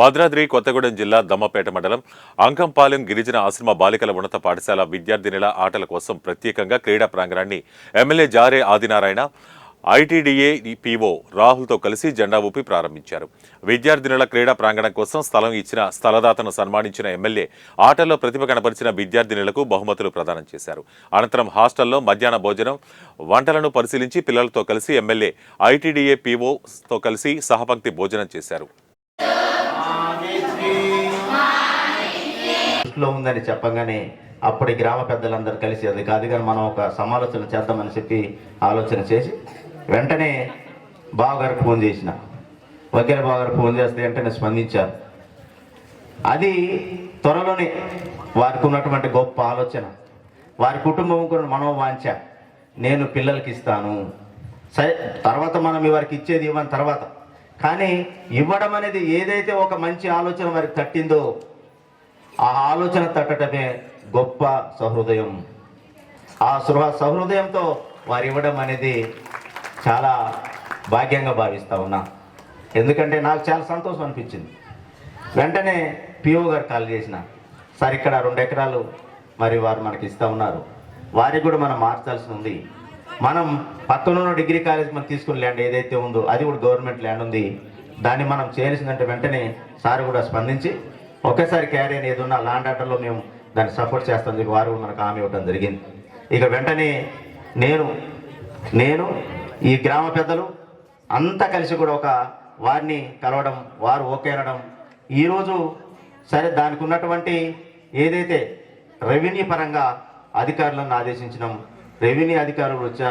భద్రాద్రి కొత్తగూడెం జిల్లా దమ్మపేట మండలం అంకంపాలెం గిరిజన ఆశ్రమ బాలికల ఉన్నత పాఠశాల విద్యార్థినిల ఆటల కోసం ప్రత్యేకంగా క్రీడా ప్రాంగణాన్ని ఎమ్మెల్యే జారే ఆదినారాయణ ఐటీడీఏ పీఓ రాహుల్తో కలిసి జెండా ఊపి ప్రారంభించారు. విద్యార్థినుల క్రీడా ప్రాంగణం కోసం స్థలం ఇచ్చిన స్థలదాతను సన్మానించిన ఎమ్మెల్యే ఆటల్లో ప్రతిభ కనపరిచిన విద్యార్థినులకు బహుమతులు ప్రదానం చేశారు. అనంతరం హాస్టల్లో మధ్యాహ్న భోజనం వంటలను పరిశీలించి పిల్లలతో కలిసి ఎమ్మెల్యే ఐటీడీఏ పీఓతో కలిసి సహపంక్తి భోజనం చేశారు. దృష్టిలో ఉందని చెప్పగానే అప్పటి గ్రామ పెద్దలందరూ కలిసి అది కాదు కానీ మనం ఒక సమాలోచన చేద్దామని చెప్పి ఆలోచన చేసి వెంటనే బావగారికి ఫోన్ చేసిన. వకీల బావగారికి ఫోన్ చేస్తే వెంటనే స్పందించారు. అది త్వరలోనే వారికి ఉన్నటువంటి గొప్ప ఆలోచన. వారి కుటుంబం కూడా మనోవాంఛ. నేను పిల్లలకి ఇస్తాను. సరే తర్వాత మనం వారికి ఇచ్చేది ఇవ్వని తర్వాత. కానీ ఇవ్వడం అనేది ఏదైతే ఒక మంచి ఆలోచన వారికి తట్టిందో ఆ ఆలోచన తట్టడమే గొప్ప సహృదయం. ఆ సృహ సహృదయంతో వారు ఇవ్వడం అనేది చాలా భాగ్యంగా భావిస్తా ఉన్నా. ఎందుకంటే నాకు చాలా సంతోషం అనిపించింది. వెంటనే పిఓ గారు కాల్ చేసిన సార్ ఇక్కడ రెండు ఎకరాలు మరి వారు మనకి ఇస్తా ఉన్నారు. వారికి కూడా మనం మార్చాల్సి ఉంది. మనం పక్కనున్న డిగ్రీ కాలేజ్ మనం తీసుకున్న ల్యాండ్ ఏదైతే ఉందో అది కూడా గవర్నమెంట్ ల్యాండ్ ఉంది. దాన్ని మనం చేయాల్సిందంటే వెంటనే సార్ కూడా స్పందించి ఒకేసారి క్యారీ అనేది ఉన్న లాండ్ ఆర్డర్లో మేము దాన్ని సపోర్ట్ చేస్తాం చెప్పి వారు మనకు హామీ ఇవ్వడం జరిగింది. ఇక వెంటనే నేను నేను ఈ గ్రామ పెద్దలు అంతా కలిసి కూడా ఒక వారిని కలవడం వారు ఓకే అనడం. ఈరోజు సరే దానికి ఉన్నటువంటి ఏదైతే రెవెన్యూ పరంగా అధికారులను ఆదేశించినాం రెవెన్యూ అధికారులు వచ్చారు.